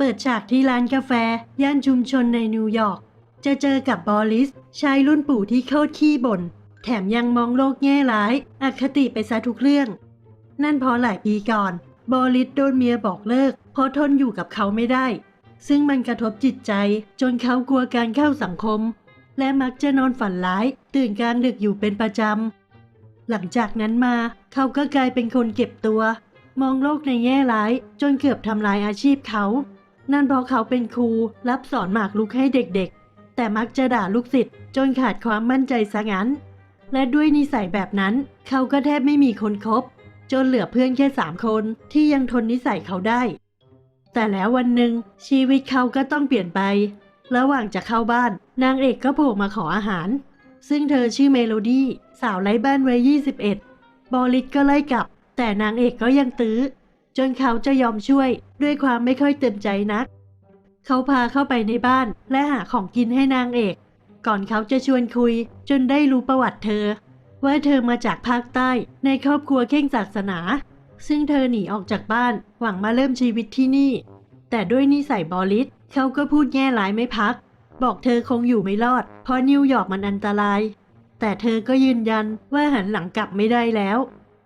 เปิดฉากที่ร้านกาแฟ ย่านชุมชนในนิวยอร์ก จะเจอกับบอริส ชายรุ่นปู่ที่โคตรขี้บ่น แถมยังมองโลกแง่ร้าย อคติไปซะทุกเรื่อง นั่นพราะหลายปีก่อน บอริสโดนเมียบอกเลิก เพราะทนอยู่กับเขาไม่ได้ ซึ่งมันกระทบจิตใจ จนเขากลัวการเข้าสังคม และมักจะนอนฝันร้าย ตื่นกลางดึกอยู่เป็นประจำ หลังจากนั้นมาเขาก็กลายเป็นคนเก็บตัว มองโลกในแง่ร้าย จนเกือบทำลายอาชีพเขา นั่นเพราะเขาเป็นครูรับสอนหมากรุกให้เด็กๆ แต่มักจะด่าลูกศิษย์จนขาดความมั่นใจซะงั้น และด้วยนิสัยแบบนั้น เขาก็แทบไม่มีคนคบ จนเหลือเพื่อนแค่สามคนที่ยังทนนิสัยเขาได้ แต่แล้ววันหนึ่งชีวิตเขาก็ต้องเปลี่ยนไป ระหว่างจะเข้าบ้านนางเอกก็โผล่มาขออาหาร ซึ่งเธอชื่อเมโลดี้สาวไร้บ้านวัย21 บอลิสก็ไล่กลับ แต่นางเอกก็ยังตื้อ จนเขาจะยอมช่วยด้วยความไม่ค่อยเต็มใจนัก เขาพาเข้าไปในบ้านและหาของกินให้นางเอก ก่อนเขาจะชวนคุย จนได้รู้ประวัติเธอ ว่าเธอมาจากภาคใต้ในครอบครัวเข่งศาสนา ซึ่งเธอหนีออกจากบ้านหวังมาเริ่มชีวิตที่นี่ แต่ด้วยนิสัยบอลิสเขาก็พูดแง่ร้ายไม่พัก บอกเธอคงอยู่ไม่รอด เพราะนิวยอร์กมันอันตราย แต่เธอก็ยืนยันว่าหันหลังกลับไม่ได้แล้ว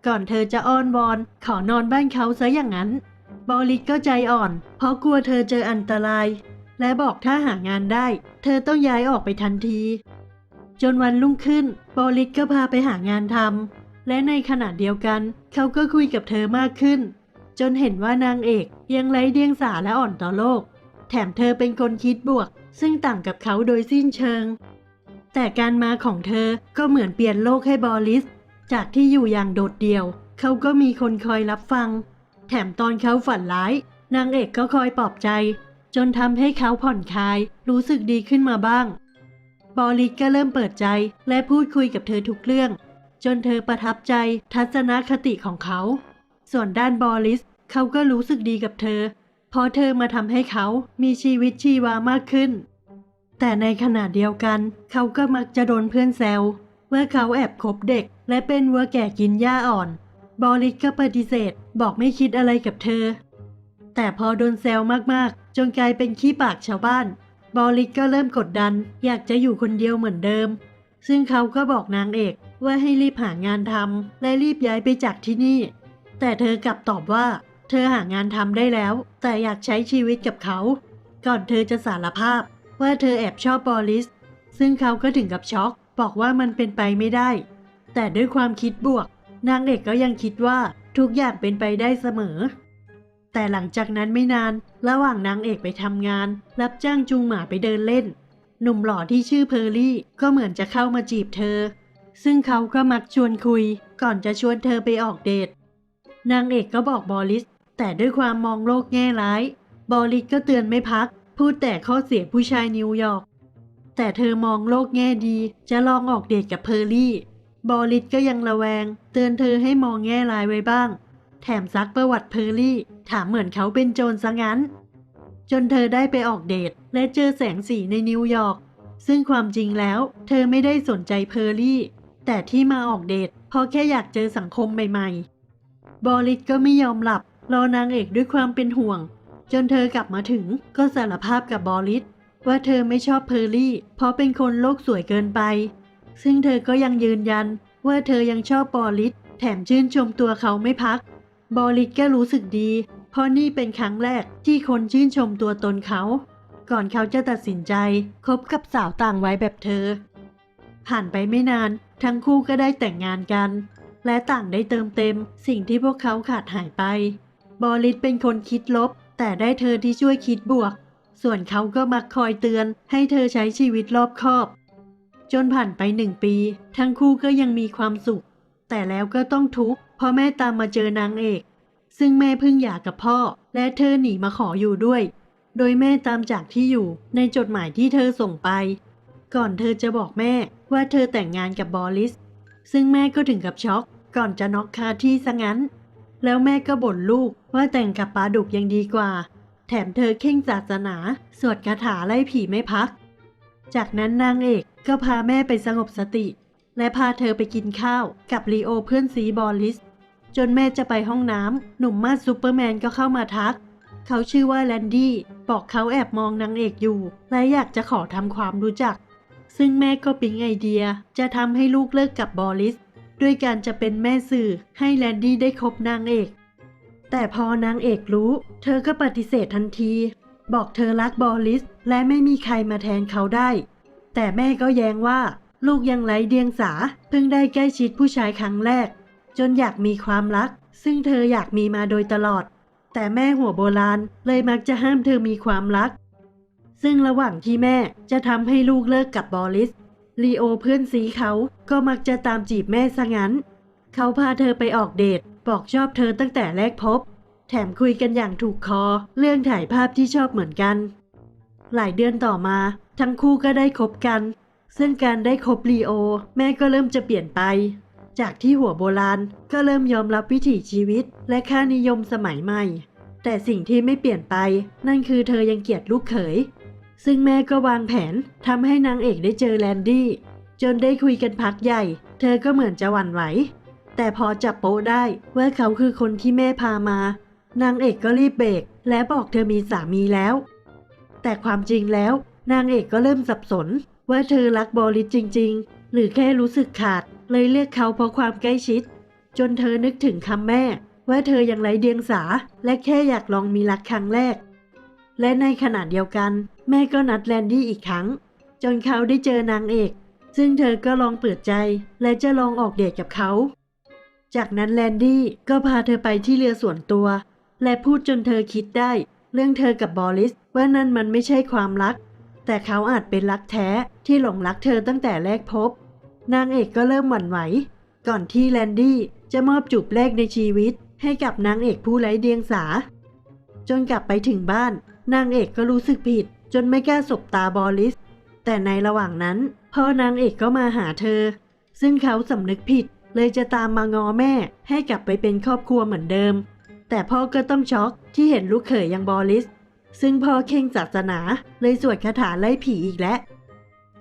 ก่อนเธอจะอ้อนวอน ขอนอนบ้านเขาซะอย่างนั้น บอลิสก็ใจอ่อน เพราะกลัวเธอเจออันตราย และบอกถ้าหางานได้ เธอต้องย้ายออกไปทันที จนวันรุ่งขึ้น บอลิสก็พาไปหางานทำและในขณะเดียวกัน เขาก็คุยกับเธอมากขึ้น จนเห็นว่านางเอกยังไร้เดียงสาและอ่อนต่อโลก แถมเธอเป็นคนคิดบวก ซึ่งต่างกับเขาโดยสิ้นเชิง แต่การมาของเธอก็เหมือนเปลี่ยนโลกให้บอลิส จากที่อยู่อย่างโดดเดี่ยว เขาก็มีคนคอยรับฟัง แถมตอนเขาฝันร้าย นางเอกก็คอยปลอบใจ จนทำให้เขาผ่อนคลาย รู้สึกดีขึ้นมาบ้าง บอลิสก็เริ่มเปิดใจและพูดคุยกับเธอทุกเรื่อง จนเธอประทับใจทัศนคติของเขา ส่วนด้านบอลิสเขาก็รู้สึกดีกับเธอ เพราะเธอมาทำให้เขามีชีวิตชีวามากขึ้น แต่ในขณะเดียวกัน เขาก็มักจะโดนเพื่อนแซว ว่าเขาแอบคบเด็ก และเป็นวัวแก่กินหญ้าอ่อน บอลิสก็ปฏิเสธ บอกไม่คิดอะไรกับเธอ แต่พอโดนแซวมากๆ จนกลายเป็นขี้ปากชาวบ้าน บอลิสก็เริ่มกดดัน อยากจะอยู่คนเดียวเหมือนเดิม ซึ่งเขาก็บอกนางเอกว่าให้รีบหางานทำและรีบย้ายไปจากที่นี่ แต่เธอกลับตอบว่า เธอหางานทำได้แล้ว แต่อยากใช้ชีวิตกับเขา ก่อนเธอจะสารภาพว่าเธอแอบชอบบอลิส ซึ่งเขาก็ถึงกับช็อก บอกว่ามันเป็นไปไม่ได้ แต่ด้วยความคิดบวก นางเอกก็ยังคิดว่าทุกอย่างเป็นไปได้เสมอ แต่หลังจากนั้นไม่นาน ระหว่างนางเอกไปทำงาน รับจ้างจูงหมาไปเดินเล่น หนุ่มหล่อที่ชื่อเพอร์ลี่ก็เหมือนจะเข้ามาจีบเธอ ซึ่งเขาก็มักชวนคุย ก่อนจะชวนเธอไปออกเดท นางเอกก็บอกบอลิส แต่ด้วยความมองโลกแง่ร้าย บอลิสก็เตือนไม่พัก พูดแต่ข้อเสียผู้ชายนิวยอร์ก แต่เธอมองโลกแง่ดี จะลองออกเดทกับเพอร์ลี่ บอลิสก็ยังระแวง เตือนเธอให้มองแง่ร้ายไว้บ้าง แถมซักประวัติเพอร์ลี่ ถามเหมือนเขาเป็นโจรซะงั้น จนเธอได้ไปออกเดทและเจอแสงสีในนิวยอร์ก ซึ่งความจริงแล้ว เธอไม่ได้สนใจเพอร์ลี่ แต่ที่มาออกเดทเพราะแค่อยากเจอสังคมใหม่ๆ บอลิสก็ไม่ยอมหลับรอนางเอกด้วยความเป็นห่วง จนเธอกลับมาถึงก็สารภาพกับบอลิส ว่าเธอไม่ชอบเพอร์ลี่ เพราะเป็นคนโลกสวยเกินไป ซึ่งเธอก็ยังยืนยัน ว่าเธอยังชอบบอลิสแถมชื่นชมตัวเขาไม่พัก บอลิสก็รู้สึกดี เพราะนี่เป็นครั้งแรกที่คนชื่นชมตัวตนเขา ก่อนเขาจะตัดสินใจคบกับสาวต่างวัยแบบเธอ ผ่านไปไม่นาน ทั้งคู่ก็ได้แต่งงานกัน และต่างได้เติมเต็มสิ่งที่พวกเขาขาดหายไป บอลิสเป็นคนคิดลบ แต่ได้เธอที่ช่วยคิดบวก ส่วนเขาก็มักคอยเตือน ให้เธอใช้ชีวิตรอบคอบ จนผ่านไปหนึ่งปี ทั้งคู่ก็ยังมีความสุข แต่แล้วก็ต้องทุกข์เพราะแม่ตามมาเจอนางเอก ซึ่งแม่เพิ่งหย่ากับพ่อ และเธอหนีมาขออยู่ด้วย โดยแม่ตามจากที่อยู่ในจดหมายที่เธอส่งไป ก่อนเธอจะบอกแม่ว่าเธอแต่งงานกับบอลิส ซึ่งแม่ก็ถึงกับช็อก ก่อนจะน็อกคาที่ซะงั้น แล้วแม่ก็บ่นลูกว่าแต่งกับปลาดุกยังดีกว่า ถมเธอเข่งศาสนา สวดคาถาไล่ผีไม่พัก จากนั้นนางเอกก็พาแม่ไปสงบสติ และพาเธอไปกินข้าวกับลีโอเพื่อนซีบอลิส จนแม่จะไปห้องน้ำหนุ่มมาสซูเปอร์แมนก็เข้ามาทัก เขาชื่อว่าแลนดี้บอกเขาแอบมองนางเอกอยู่ และอยากจะขอทำความรู้จัก ซึ่งแม่ก็ปิ๊งไอเดียจะทำให้ลูกเลิกกับบอลิส ด้วยการจะเป็นแม่สื่อให้แลนดี้ได้คบนางเอก แต่พอนางเอกรู้ เธอก็ปฏิเสธทันที บอกเธอรักบอลิส และไม่มีใครมาแทนเขาได้ แต่แม่ก็แย้งว่า ลูกยังไร้เดียงสา เพิ่งได้ใกล้ชิดผู้ชายครั้งแรก จนอยากมีความรัก ซึ่งเธออยากมีมาโดยตลอด แต่แม่หัวโบราณเลยมักจะห้ามเธอมีความรัก ซึ่งระหว่างที่แม่จะทำให้ลูกเลิกกับบอลิสลีโอเพื่อนซีเขาก็มักจะตามจีบแม่ซะงั้น เขาพาเธอไปออกเดท บอกชอบเธอตั้งแต่แรกพบ แถมคุยกันอย่างถูกคอ เรื่องถ่ายภาพที่ชอบเหมือนกัน หลายเดือนต่อมา ทั้งคู่ก็ได้คบกัน ซึ่งการได้คบลีโอ แม่ก็เริ่มจะเปลี่ยนไป จากที่หัวโบราณก็เริ่มยอมรับวิถีชีวิต และค่านิยมสมัยใหม่ แต่สิ่งที่ไม่เปลี่ยนไป นั่นคือเธอยังเกลียดลูกเขย ซึ่งแม่ก็วางแผนทำให้นางเอกได้เจอแลนดี้จนได้คุยกันพักใหญ่ เธอก็เหมือนจะหวั่นไหว แต่พอจับโป๊ได้ว่าเขาคือคนที่แม่พามานางเอกก็รีบเบรกและบอกเธอมีสามีแล้ว แต่ความจริงแล้ว นางเอกก็เริ่มสับสน ว่าเธอรักบอลิสจริง ๆ หรือแค่รู้สึกขาด เลยเรียกเขาเพราะความใกล้ชิด จนเธอนึกถึงคำแม่ ว่าเธอยังไร้เดียงสา และแค่อยากลองมีรักครั้งแรก และในขณะเดียวกัน แม่ก็นัดแลนดี้อีกครั้ง จนเขาได้เจอนางเอก ซึ่งเธอก็ลองเปิดใจ และจะลองออกเดทกับเขา จากนั้นแลนดี้ก็พาเธอไปที่เรือส่วนตัว และพูดจนเธอคิดได้ เรื่องเธอกับบอลิสว่านั่นมันไม่ใช่ความรัก แต่เขาอาจเป็นรักแท้ที่หลงรักเธอตั้งแต่แรกพบ นางเอกก็เริ่มหวั่นไหว ก่อนที่แลนดี้จะมอบจูบแรกในชีวิต ให้กับนางเอกผู้ไร้เดียงสา จนกลับไปถึงบ้าน นางเอกก็รู้สึกผิด จนไม่กล้าสบตาบอลิส แต่ในระหว่างนั้นพ่อนางเอกก็มาหาเธอ ซึ่งเขาสำนึกผิด เลยจะตามมางอแม่ให้กลับไปเป็นครอบครัวเหมือนเดิม แต่พ่อก็ต้องช็อกที่เห็นลูกเขยอย่างบอลิส ซึ่งพ่อเข่งศาสนาเลยสวดคาถาไล่ผีอีกแล้ว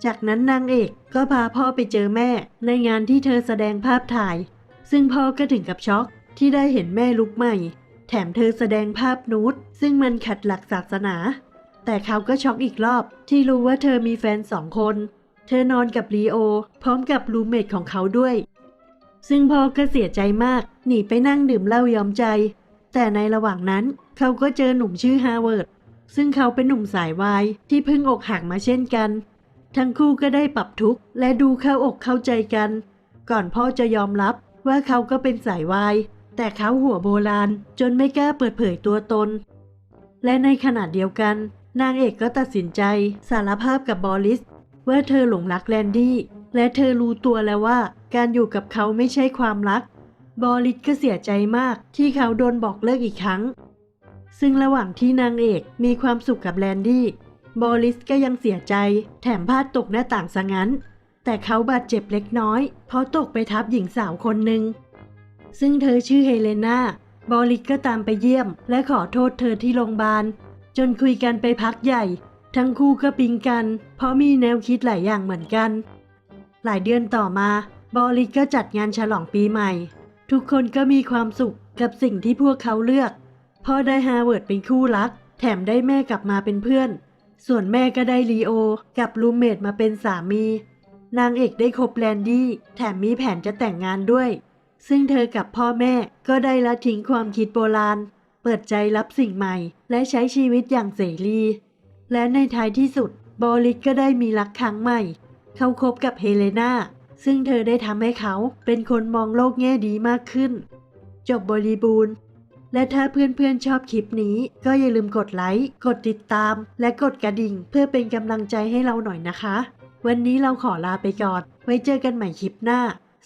จากนั้นนางเอกก็พาพ่อไปเจอแม่ในงานที่เธอแสดงภาพถ่าย ซึ่งพ่อก็ถึงกับช็อกที่ได้เห็นแม่ลุกใหม่ แถมเธอแสดงภาพนูดซึ่งมันขัดหลักศาสนา แต่เขาก็ช็อกอีกรอบที่รู้ว่าเธอมีแฟนสองคน เธอนอนกับลีโอ พร้อมกับรูเมทของเขาด้วย ซึ่งพ่อก็เสียใจมาก หนีไปนั่งดื่มเหล้ายอมใจ แต่ในระหว่างนั้นเขาก็เจอหนุ่มชื่อฮาร์เวิร์ด ซึ่งเขาเป็นหนุ่มสายวายที่เพิ่งอกหักมาเช่นกัน ทั้งคู่ก็ได้ปรับทุกข์และดูเข้าอกเข้าใจกัน ก่อนพ่อจะยอมรับว่าเขาก็เป็นสายวาย แต่เขาหัวโบราณจนไม่กล้าเปิดเผยตัวตน และในขณะเดียวกัน นางเอกก็ตัดสินใจสารภาพกับบอลิสว่าเธอหลงรักแลนดี้ และเธอรู้ตัวแล้วว่า การอยู่กับเขาไม่ใช่ความรัก บอลิสก็เสียใจมากที่เขาโดนบอกเลิกอีกครั้ง ซึ่งระหว่างที่นางเอกมีความสุขกับแลนดี้ บอลิสก็ยังเสียใจ แถมพลาดตกหน้าต่างซะงั้น แต่เขาบาดเจ็บเล็กน้อย เพราะตกไปทับหญิงสาวคนหนึ่ง ซึ่งเธอชื่อเฮเลนาบอลิสก็ตามไปเยี่ยม และขอโทษเธอที่โรงพยาบาล จนคุยกันไปพักใหญ่ ทั้งคู่ก็ปิงกัน เพราะมีแนวคิดหลายอย่างเหมือนกัน หลายเดือนต่อมา บอลิสก็จัดงานฉลองปีใหม่ ทุกคนก็มีความสุขกับสิ่งที่พวกเขาเลือกพ่อได้ฮาร์เวิร์ดเป็นคู่รัก แถมได้แม่กลับมาเป็นเพื่อน ส่วนแม่ก็ได้ลีโอ กับรูเมทมาเป็นสามี นางเอกได้คบแลนดี้ แถมมีแผนจะแต่งงานด้วย ซึ่งเธอกับพ่อแม่ก็ได้ละทิ้งความคิดโบราณ เปิดใจรับสิ่งใหม่ และใช้ชีวิตอย่างเสรี และในท้ายที่สุด บอลิสก็ได้มีรักครั้งใหม่ เขาคบกับเฮเลนาซึ่งเธอได้ทำให้เขาเป็นคนมองโลกแง่ดีมากขึ้น จบบริบูรณ์ และถ้าเพื่อนๆชอบคลิปนี้ ก็อย่าลืมกดไลค์ กดติดตาม และกดกระดิ่ง เพื่อเป็นกำลังใจให้เราหน่อยนะคะ วันนี้เราขอลาไปก่อน ไว้เจอกันใหม่คลิปหน้า